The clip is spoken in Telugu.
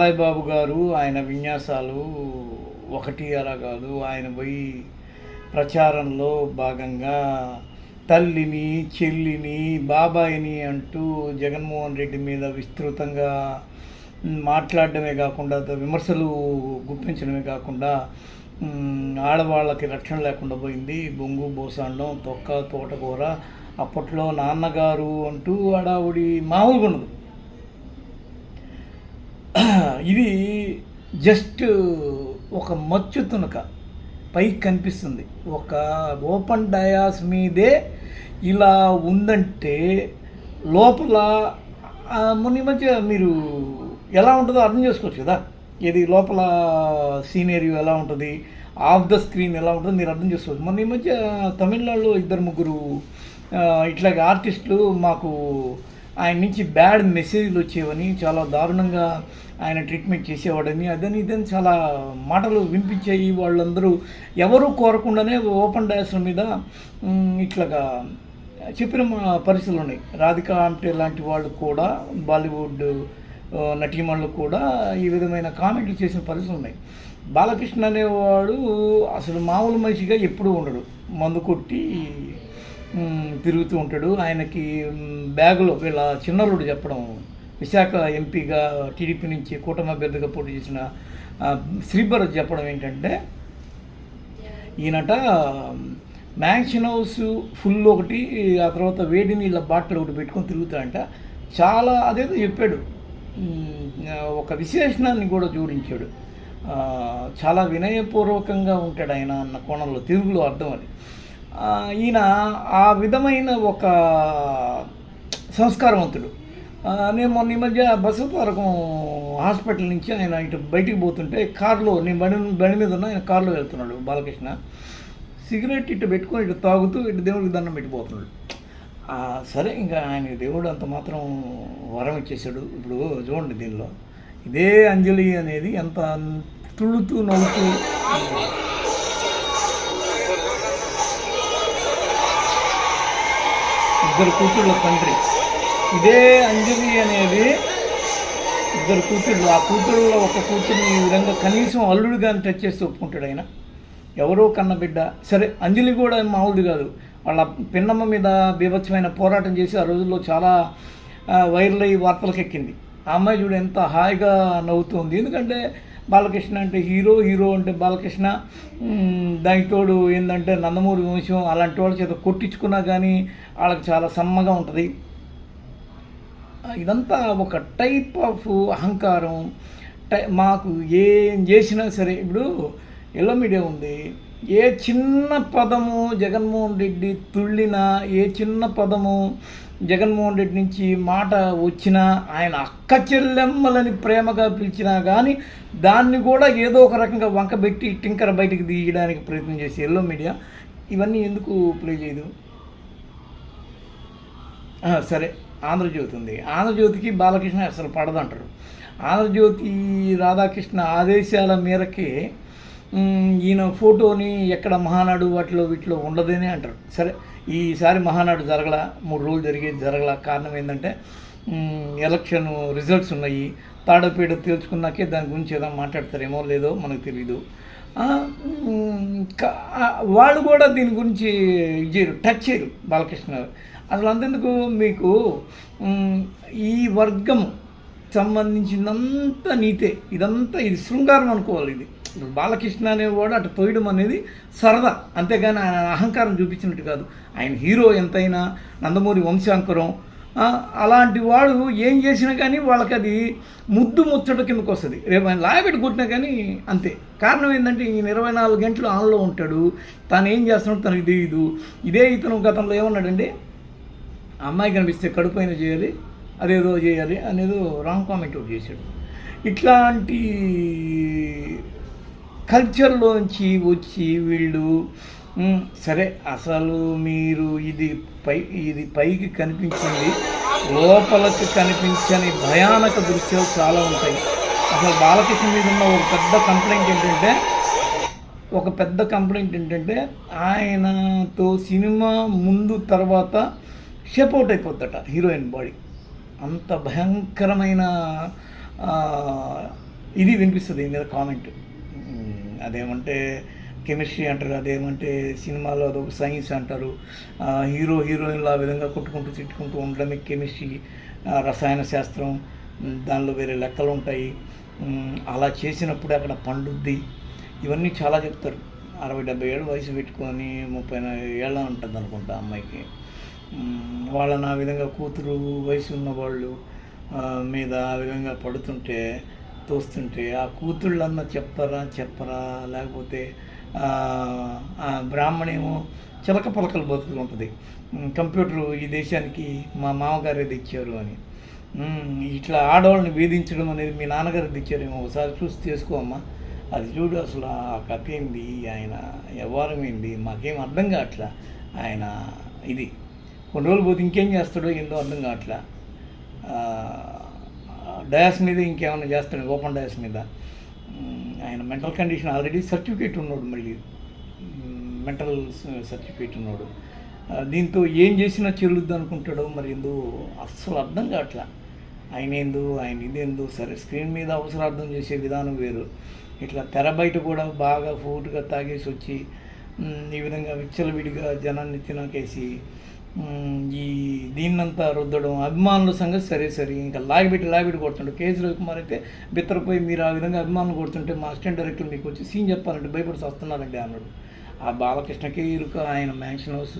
బాలయ్య బాబు గారు ఆయన విన్యాసాలు ఒకటి అలా కాదు. ఆయన పోయి ప్రచారంలో భాగంగా తల్లిని చెల్లిని బాబాయిని అంటూ జగన్మోహన్ రెడ్డి మీద విస్తృతంగా మాట్లాడడమే కాకుండా విమర్శలు గుప్పించడమే కాకుండా ఆడవాళ్ళకి రక్షణ లేకుండా పోయింది. బొంగు బోసాండం తొక్క తోటకూర అప్పట్లో నాన్నగారు అంటూ ఆడావుడి మామూలుగా ఉండదు. ఇది జస్ట్ ఒక మచ్చు తునక. పైకి కనిపిస్తుంది. ఒక ఓపెన్ డయాస్ మీదే ఇలా ఉందంటే లోపల మొన్న మధ్య మీరు ఎలా ఉంటుందో అర్థం చేసుకోవచ్చు కదా. ఇది లోపల సీనేరియో ఎలా ఉంటుంది? ఆఫ్ ద స్క్రీన్ ఎలా ఉంటుందో మీరు అర్థం చేసుకోవచ్చు. మొన్న ఈ మధ్య తమిళనాడులో ఇద్దరు ముగ్గురు ఇట్లాగే ఆర్టిస్టులు మాకు ఆయన నుంచి బ్యాడ్ మెసేజ్లు వచ్చేవని చాలా దారుణంగా ఆయన ట్రీట్మెంట్ చేసేవాడని అదని ఇదని చాలా మాటలు వినిపించాయి. వాళ్ళందరూ ఎవరూ కోరకుండానే ఓపెన్ డయాస్ల మీద ఇట్లాగా చెప్పిన పరిస్థితులు ఉన్నాయి. రాధిక ఆమ్టే లాంటి వాళ్ళు కూడా బాలీవుడ్ నటీమణులు కూడా ఈ విధమైన కామెంట్లు చేసిన పరిస్థితులు ఉన్నాయి. బాలకృష్ణ అనేవాడు అసలు మామూలు మనిషిగా ఎప్పుడూ ఉండడు. మందు కొట్టి తిరుగుతూ ఉంటాడు. ఆయనకి బ్యాగులో వీళ్ళ చిన్నరుడు చెప్పడం విశాఖ ఎంపీగా టీడీపీ నుంచి కూటమి అభ్యర్థిగా పోటీ చేసిన ఆ, చెప్పడం ఏంటంటే ఈయనట మ్యాన్షన్ హౌస్ ఫుల్ ఒకటి ఆ తర్వాత వేడి నీళ్ళ బాటిల్ ఒకటి పెట్టుకొని తిరుగుతాడంట. చాలా అదేదో చెప్పాడు. ఒక విశేషణాన్ని కూడా జోడించాడు. చాలా వినయపూర్వకంగా ఉంటాడు ఆయన అన్న కోణంలో తెలుగులో అర్థం అది. ఈయన ఆ విధమైన ఒక సంస్కారవంతుడు. నేను మొన్న ఈ మధ్య బసవతారకం హాస్పిటల్ నుంచి ఆయన ఇటు బయటికి పోతుంటే కారులో నేను బండి బండి మీద ఉన్న ఆయన కారులో వెళ్తున్నాడు బాలకృష్ణ. సిగరెట్ ఇటు పెట్టుకొని ఇటు తాగుతూ ఇటు దేవుడికి దండం పెట్టిపోతున్నాడు. సరే ఇంకా ఆయన దేవుడు అంత మాత్రం వరం ఇచ్చేసాడు ఇప్పుడు చూడండి దీనిలో. ఇదే అంజలి అనేది ఎంత తుళ్ళుతూ నవ్వుతూ ఇద్దరు కూతుళ్ళ తండ్రి. ఇదే అంజలి అనేది ఇద్దరు కూతుళ్ళు ఆ కూతుళ్ళలో ఒక కూతుర్ని ఈ విధంగా కనీసం అల్లుడు కానీ టచ్ చేసి ఒప్పుకుంటాడు ఆయన. ఎవరో కన్న బిడ్డ. సరే అంజలి కూడా మామూలుది కాదు. వాళ్ళ పిన్నమ్మ మీద బీభత్సమైన పోరాటం చేసి ఆ రోజుల్లో చాలా వైరల్ అయ్యి వార్తలకు ఎక్కింది ఆ అమ్మాయి చూడు ఎంత హాయిగా నవ్వుతుంది. ఎందుకంటే బాలకృష్ణ అంటే హీరో హీరో అంటే బాలకృష్ణ. మ్, దానికి తోడు ఏంటంటే నందమూరి వంశం అలాంటి వాళ్ళ చేత కొట్టించుకున్నా కానీ వాళ్ళకి చాలా సమ్మగా ఉంటుంది. ఇదంతా ఒక టైప్ ఆఫ్ అహంకారం. టై మాకు ఏం చేసినా సరే ఇప్పుడు ఎల్లో మీడియా ఉంది. ఏ చిన్న పదము జగన్మోహన్ రెడ్డి తుళ్ళినా ఏ చిన్న పదము జగన్మోహన్ రెడ్డి నుంచి మాట వచ్చినా ఆయన అక్క చెల్లెమ్మలని ప్రేమగా పిలిచినా కానీ దాన్ని కూడా ఏదో ఒక రకంగా వంకబెట్టి టింకర బయటికి తీయడానికి ప్రయత్నం చేసి ఎల్లో మీడియా ఇవన్నీ ఎందుకు ప్లే చేయదు? సరే ఆంధ్రజ్యోతి ఉంది. ఆంధ్రజ్యోతికి బాలకృష్ణ అసలు పడదంటారు. ఆంధ్రజ్యోతి రాధాకృష్ణ ఆదేశాల మేరకే ఈయన ఫోటోని ఎక్కడ మహానాడు వాటిలో వీటిలో ఉండదని అంటారు. సరే ఈసారి మహానాడు జరగల మూడు రోజులు జరిగేది జరగల కారణం ఏంటంటే ఎలక్షన్ రిజల్ట్స్ ఉన్నాయి. తాడపేడ తేల్చుకున్నాకే దాని గురించి ఏదో మాట్లాడతారేమో లేదో మనకు తెలియదు వాళ్ళు కూడా దీని గురించి ఇది చేయరు టచ్ చేయరు బాలకృష్ణ గారు. అసలు అంతెందుకు మీకు ఈ వర్గం సంబంధించిందంతా నీతే ఇదంతా ఇది శృంగారం అనుకోవాలి ఇది. బాలకృష్ణ అనేవాడు అటు పోయడం అనేది సరదా. అంతేగాని ఆయన అహంకారం చూపించినట్టు కాదు. ఆయన హీరో ఎంతైనా నందమూరి వంశాంకురం అలాంటి వాడు ఏం చేసినా కానీ వాళ్ళకి అది ముద్దు ముచ్చట కిందకు వస్తుంది. రేపు ఆయన లాయబెట్టి కొట్టినా కానీ అంతే. కారణం ఏంటంటే ఈయన ఇరవై నాలుగు గంటలు ఆన్లో ఉంటాడు. తాను ఏం చేస్తున్నాడు తనకి తెలియదు ఇదే ఇతను గతంలో ఏమన్నాడండి అమ్మాయి కనిపిస్తే కడుపైన చేయాలి అదేదో చేయాలి అనేది రాంగ్ కామెంట్ ఒకటి చేశాడు. ఇట్లాంటి కల్చర్లోంచి వచ్చి వీళ్ళు సరే అసలు మీరు ఇది పై ఇది పైకి కనిపించింది లోపలకి కనిపించని భయానక దృశ్యాలు చాలా ఉంటాయి. అసలు బాలకృష్ణ మీద ఉన్న ఒక పెద్ద కంప్లైంట్ ఏంటంటే ఒక పెద్ద కంప్లైంట్ ఏంటంటే ఆయనతో సినిమా ముందు తర్వాత షేప్ అయిపోద్దట హీరోయిన్ బాడీ. అంత భయంకరమైన ఇది వినిపిస్తుంది మీద కామెంట్. అదేమంటే కెమిస్ట్రీ అంటారు అదేమంటే సినిమాలో అదొక సైన్స్ అంటారు. హీరో హీరోయిన్లు ఆ విధంగా కొట్టుకుంటూ తిట్టుకుంటూ ఉండడమే కెమిస్ట్రీ రసాయన శాస్త్రం దానిలో వేరే లెక్కలు ఉంటాయి అలా చేసినప్పుడు అక్కడ పండుద్ది. ఇవన్నీ చాలా చెప్తారు. అరవై డెబ్బై ఏళ్ళు వయసు పెట్టుకొని ముప్పై ఏళ్ళ ఉంటుంది అనుకుంటా అమ్మాయికి. వాళ్ళని ఆ విధంగా కూతురు వయసు ఉన్న వాళ్ళు మీద ఆ విధంగా పడుతుంటే తోస్తుంటే ఆ కూతుళ్ళన్న చెప్తారా చెప్పరా లేకపోతే ఆ, ఆ బ్రాహ్మణేమో చిలక పలకలు బతుకులు ఉంటుంది. కంప్యూటరు కంప్యూటర్ ఈ దేశానికి మా మామగారే తెచ్చారు అని. ఇట్లా ఆడవాళ్ళని వేధించడం అనేది మీ నాన్నగారు తెచ్చారేమో ఒకసారి చూసి చేసుకో అమ్మా. అది చూడు అసలు ఆ కథ ఏంది? ఆయన వ్యవహారం ఏంది? మాకేం అర్థం కావట్లా? ఆయన ఇది. కొన్ని రోజులు పోతే ఇంకేం చేస్తాడో ఏందో అర్థం కావట్లా? డయాస్ మీద ఇంకేమైనా చేస్తాడు? ఓపెన్ డయాస్ మీద. ఆయన మెంటల్ కండిషన్ ఆల్రెడీ సర్టిఫికేట్ ఉన్నాడు మళ్ళీ. మెంటల్ సర్టిఫికేట్ ఉన్నాడు. దీంతో ఏం చేసినా చెల్లుద్దు అనుకుంటాడో మరి ఏందో అస్సలు అర్థం కావట్లా. ఆయన ఏందో ఆయన ఇదేందో సరే స్క్రీన్ మీద అవసరార్థం చేసే విధానం వేరు. ఇట్లా తెర బయట కూడా బాగా ఫూట్గా తాగేసి వచ్చి ఈ విధంగా విచ్చలవిడిగా జనాన్ని తినకేసి ఈ దీన్నంతా రుద్దడం అభిమానుల సంగతి సరే సరే. ఇంకా లాగిబెట్టి లాగిబెట్టి కొడుతుంటాడు కేజీ రవికుమార్ అయితే బిత్తరపోయి మీరు ఆ విధంగా అభిమానులు కొడుతుంటే మా అసిస్టెంట్ డైరెక్టర్ మీకు వచ్చి సీన్ చెప్పాలంటే భయపడి వస్తున్నారండి అన్నాడు. ఆ బాలకృష్ణకే ఇరుక ఆయన మ్యాన్షన్ హౌస్